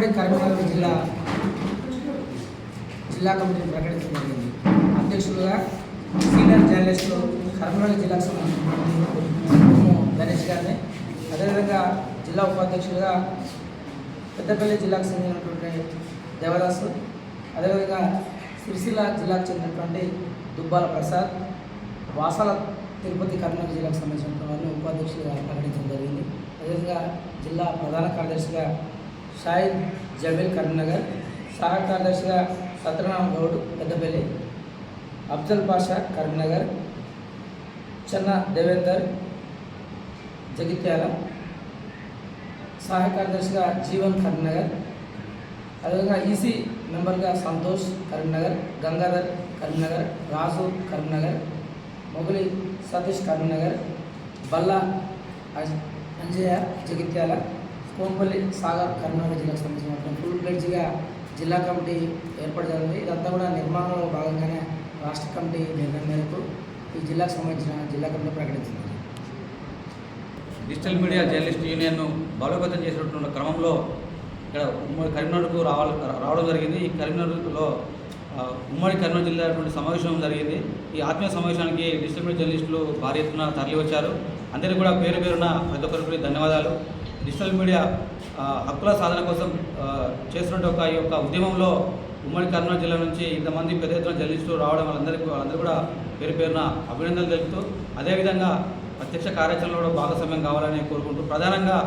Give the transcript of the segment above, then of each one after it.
కరీంనగర్ జిల్లా జిల్లా కమిటీని ప్రకటించడం జరిగింది. అధ్యక్షులుగా సీనియర్ జర్నలిస్టులు కరీంనగర్ జిల్లాకు సంబంధించిన గణేష్ గారిని అదేవిధంగా జిల్లా ఉపాధ్యక్షులుగా పెద్దపల్లి జిల్లాకు చెందినటువంటి దేవదాసు అదేవిధంగా సిరిసిల్ల జిల్లాకు చెందినటువంటి దుబ్బాల ప్రసాద్ వాసాల తిరుపతి కర్నూలు జిల్లాకు సంబంధించిన వారిని ఉపాధ్యక్షులుగా ప్రకటించడం జరిగింది. అదేవిధంగా జిల్లా ప్రధాన కార్యదర్శిగా షాహిద్ జమీల్ కరీంనగర్ సహాయ కార్యదర్శిగా సత్యనారాయణ గౌడ్ పెద్దపల్లి అఫ్జల్ పాషా కరీంనగర్ చెన్న దేవేందర్ జగిత్యాల సహాయ కార్యదర్శిగా జీవన్ కరీంనగర్ అదేవిధంగా ఈసీ మెంబర్గా సంతోష్ కరీంనగర్ గంగాధర్ కరీంనగర్ రాజు కరీంనగర్ మొగలి సతీష్ కరీంనగర్ బల్లా అజ్- అంజయ్య జగిత్యాల కోంపల్లి సాగర్ కరీంనగర్ జిల్లాకు సంబంధించిన ఫుల్ ప్లేడ్జ్గా జిల్లా కమిటీ ఏర్పాటు జరిగింది. ఇదంతా కూడా నిర్మాణంలో భాగంగానే రాష్ట్ర కమిటీ నిర్ణయం మేరకు ఈ జిల్లాకు సంబంధించిన జిల్లా కమిటీ ప్రకటించింది. డిజిటల్ మీడియా జర్నలిస్ట్ యూనియన్ను బలోపేతం చేసినటువంటి క్రమంలో ఇక్కడ ఉమ్మడి కరీంనగర్కు రావాలి రావడం జరిగింది. ఈ కరీంనగర్లో ఉమ్మడి కరీంనగర్ జిల్లా అటువంటి సమావేశం జరిగింది. ఈ ఆత్మీయ సమావేశానికి డిజిటల్ మీడియా జర్నలిస్టులు భారీ ఎత్తున తరలి వచ్చారు అందరికీ కూడా పేరు పేరున ప్రతి ఒక్కరికి ధన్యవాదాలు. డిజిటల్ మీడియా హక్కుల సాధన కోసం ఆ, చేస్తున్న ఒక ఈ యొక్క ఉద్యమంలో ఉమ్మడి కర్నూలు జిల్లా నుంచి ఇంతమంది పెద్ద ఎత్తున జర్నలిస్టులు రావడం వాళ్ళందరికీ వాళ్ళందరూ కూడా పేరు పేరున అభినందనలు తెలుపుతూ అదేవిధంగా ప్రత్యక్ష కార్యాచరణలో కూడా భాగస్వామ్యం కావాలని కోరుకుంటూ ప్రధానంగా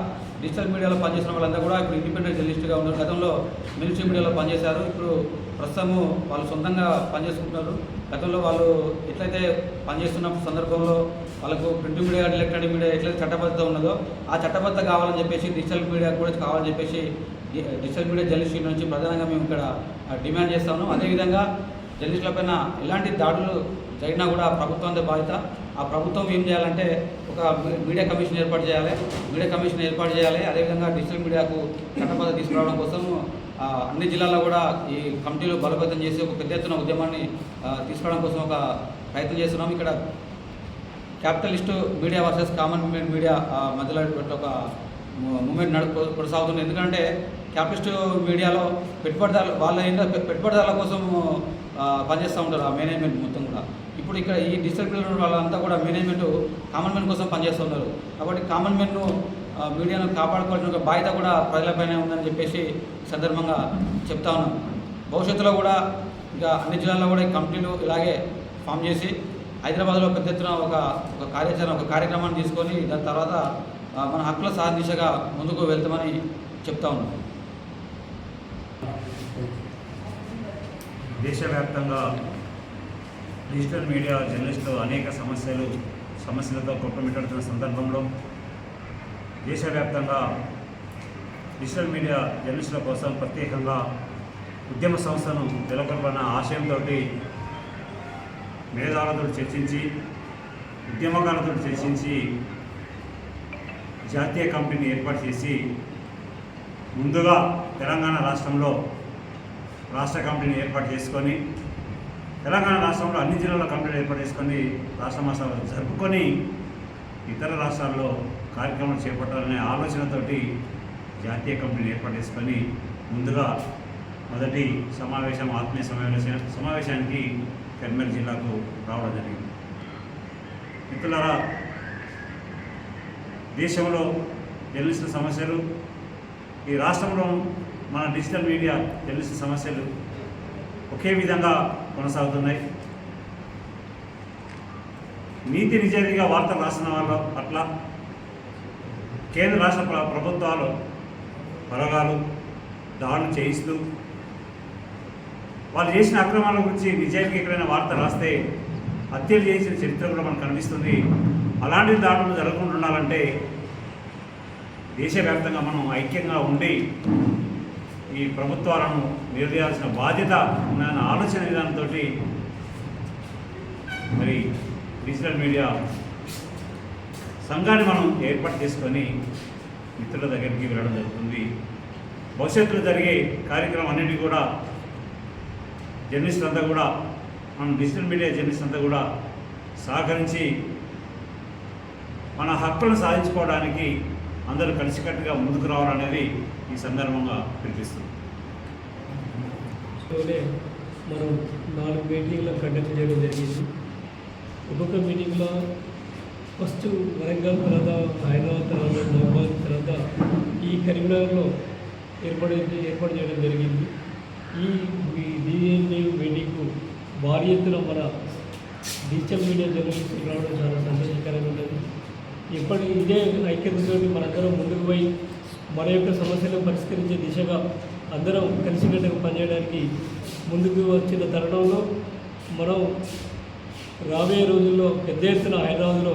డిజిటల్ మీడియాలో పనిచేసిన వాళ్ళంతా కూడా ఇప్పుడు ఇండిపెండెంట్ జర్నలిస్ట్గా ఉన్నారు. గతంలో మిలిటరీ మీడియాలో పనిచేశారు. ఇప్పుడు ప్రస్తుతము వాళ్ళు సొంతంగా పనిచేసుకుంటున్నారు. గతంలో వాళ్ళు ఎట్లయితే పనిచేస్తున్న సందర్భంలో వాళ్ళకు ప్రింట్ మీడియా ఎలక్ట్రానిక్ మీడియా ఎట్లయితే చట్టబద్ధత ఉన్నదో ఆ చట్టబద్ధత కావాలని చెప్పేసి డిజిటల్ మీడియా కూడా కావాలని చెప్పేసి డిజిటల్ మీడియా జర్నలిస్ట్ నుంచి ప్రధానంగా మేము ఇక్కడ డిమాండ్ చేస్తాము. అదేవిధంగా జర్నలిస్టులపైన ఎలాంటి దాడులు జరిగినా కూడా ప్రభుత్వంతో బాధ్యత. ఆ ప్రభుత్వం ఏం చేయాలంటే ఒక మీడియా కమిషన్ ఏర్పాటు చేయాలి. మీడియా కమిషన్ ఏర్పాటు చేయాలి. అదేవిధంగా డిజిటల్ మీడియాకు చట్టబద్ధత తీసుకురావడం కోసం అన్ని జిల్లాల్లో కూడా ఈ కమిటీలు బలోపేతం చేసి ఒక పెద్ద ఎత్తున ఉద్యమాన్ని తీసుకురావడం కోసం ఒక ప్రయత్నం చేస్తున్నాం. ఇక్కడ capitalist media versus common media మధ్యలో ఒక మూమెంట్ నడుపు కొనసాగుతుంది. ఎందుకంటే క్యాపిటలిస్ట్ మీడియాలో పెట్టుబడిదారులు వాళ్ళ ఏంటో పెట్టుబడిదారుల కోసం పనిచేస్తూ ఉంటారు ఆ మేనేజ్మెంట్ మొత్తం కూడా. ఇప్పుడు ఇక్కడ ఈ డిజిటల్ వాళ్ళంతా కూడా మేనేజ్మెంట్ కామన్ మెన్ కోసం పనిచేస్తున్నారు. కాబట్టి కామన్ మెన్ను మీడియాను కాపాడుకోవాల్సిన ఒక బాధ్యత కూడా ప్రజలపైనే ఉందని చెప్పేసి సందర్భంగా చెప్తా ఉన్నాం. భవిష్యత్తులో కూడా ఇంకా అన్ని జిల్లాల్లో కూడా ఈ కంపెనీలు ఇలాగే ఫామ్ చేసి హైదరాబాద్లో పెద్ద ఎత్తున ఒక ఒక కార్యాచరణ ఒక కార్యక్రమాన్ని తీసుకొని దాని తర్వాత మన హక్కుల సాధన దిశగా ముందుకు వెళ్తామని చెప్తా ఉన్నాం. దేశవ్యాప్తంగా డిజిటల్ మీడియా జర్నలిస్టులు అనేక సమస్యలు సమస్యలతో కొట్టుమిట్టాడుతున్న సందర్భంలో దేశవ్యాప్తంగా డిజిటల్ మీడియా జర్నలిస్టుల కోసం ప్రత్యేకంగా ఉద్యమ సంస్థను నెలకొల్పన్న ఆశయంతో మేధావులతో చర్చించి ఉద్యమకారులతో చర్చించి జాతీయ కమిటీని ఏర్పాటు చేసి ముందుగా తెలంగాణ రాష్ట్రంలో రాష్ట్ర కమిటీని ఏర్పాటు చేసుకొని తెలంగాణ రాష్ట్రంలో అన్ని జిల్లాల కమిటీలు ఏర్పాటు చేసుకొని రాష్ట్ర మాసాలు జరుపుకొని ఇతర రాష్ట్రాల్లో కార్యక్రమాలు చేపట్టాలనే ఆలోచనతోటి జాతీయ కమిటీని ఏర్పాటు చేసుకొని ముందుగా మొదటి సమావేశం ఆత్మీయ సమావేశ సమావేశానికి కరీంనగర్ జిల్లాకు రావడం జరిగింది. మిత్రులారా దేశంలో తెలుస్తున్న సమస్యలు ఈ రాష్ట్రంలో మన డిజిటల్ మీడియా జర్నలిస్టు సమస్యలు ఒకే విధంగా కొనసాగుతున్నాయి. నీతి నిజాయితీగా వార్తలు రాసిన వాళ్ళ పట్ల కేంద్ర రాష్ట్ర ప్ర- ప్రభుత్వాలు పరగాలు దాడులు చేయిస్తూ వాళ్ళు చేసిన అక్రమాల గురించి నిజాయితీగా ఎక్కడైనా వార్త రాస్తే హత్యలు చేసిన చరిత్ర కూడా మనకు కనిపిస్తుంది. అలాంటి దాడులు జరగకుండా ఉండాలంటే దేశవ్యాప్తంగా మనం ఐక్యంగా ఉండి ఈ ప్రభుత్వాలను నిలదీయాల్సిన బాధ్యత ఉన్నాయన్న ఆలోచన విధానంతో మరి డిజిటల్ మీడియా సంఘాన్ని మనం ఏర్పాటు చేసుకొని మిత్రుల దగ్గరికి వెళ్ళడం జరుగుతుంది. భవిష్యత్తులో జరిగే కార్యక్రమం అన్నిటి కూడా జర్నలిస్ట్ అంతా కూడా మనం డిజిటల్ మీడియా జర్నలిస్ట్ అంతా కూడా సహకరించి మన హక్కులను సాధించుకోవడానికి అందరూ కలిసికట్టుగా ముందుకు రావాలనేది ఈ సందర్భంగా పిలిపిస్తుంది మనం నాలుగు మీటింగ్లు కండక్ట్ చేయడం జరిగింది. ఒక్కొక్క మీటింగ్లో ఫస్ట్ వరంగల్ తర్వాత హైదరాబాద్ తర్వాత నవాబాద్ తర్వాత ఈ కరీంనగర్లో ఏర్పాటు ఏర్పాటు చేయడం జరిగింది. ఈ డిఎన్ఏ మీటింగ్కు భారీ ఎత్తున మన డిజిటల్ మీడియా జర్నలిస్టులు రావడం చాలా సంతోషకరంగా ఉన్నది. ఇప్పటి ఇదే ఐక్యతతో మనందరం ముందుకు పోయి మన యొక్క సమస్యలను పరిష్కరించే దిశగా అందరం కలిసికట్టుగా పనిచేయడానికి ముందుకు వచ్చిన తరుణంలో మనం రాబోయే రోజుల్లో పెద్ద ఎత్తున హైదరాబాద్లో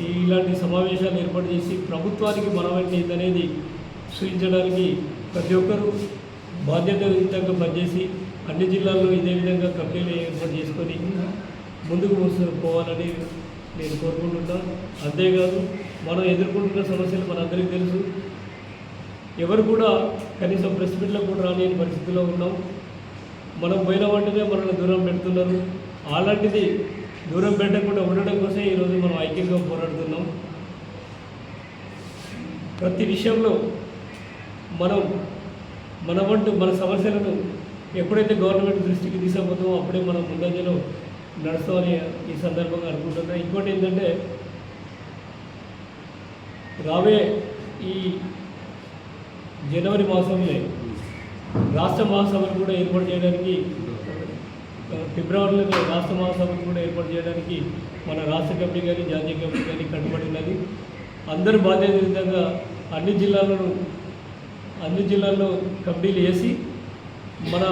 ఈ ఇలాంటి సమావేశాలు ఏర్పాటు చేసి ప్రభుత్వానికి మనవంటి ఏదనేది సూచించడానికి ప్రతి ఒక్కరూ బాధ్యతాయుతంగా పనిచేసి అన్ని జిల్లాల్లో ఇదే విధంగా కమిటీలు ఏర్పాటు చేసుకొని ముందుకు పోవాలని నేను కోరుకుంటున్నాను అంతేకాదు మనం ఎదుర్కొంటున్న సమస్యలు మనందరికీ తెలుసు. ఎవరు కూడా కనీసం ప్రెస్ మీట్లకు కూడా రాని పరిస్థితిలో ఉన్నాం. మనం పోయిన వెంటనే మనల్ని దూరం పెడుతున్నారు. అలాంటిది దూరం పెట్టకుండా ఉండడం కోసం ఈరోజు మనం ఐక్యంగా పోరాడుతున్నాం. ప్రతి విషయంలో మనం మన వంటు మన సమస్యలను ఎప్పుడైతే గవర్నమెంట్ దృష్టికి తీసుకుపోతామో అప్పుడే మనం ముందంజలో నడుస్తామని ఈ సందర్భంగా అనుకుంటున్నాం. ఇంకోటి ఏంటంటే రాబోయే ఈ జనవరి మాసంలో రాష్ట్ర మహాసభను కూడా ఏర్పాటు చేయడానికి ఫిబ్రవరిలో రాష్ట్ర మహాసభను కూడా ఏర్పాటు చేయడానికి మన రాష్ట్ర కమిటీ కానీ జాతీయ కమిటీ కానీ కట్టుబడి ఉన్నది. అందరూ విధంగా అన్ని జిల్లాలను అన్ని జిల్లాల్లో కమిటీలు వేసి మన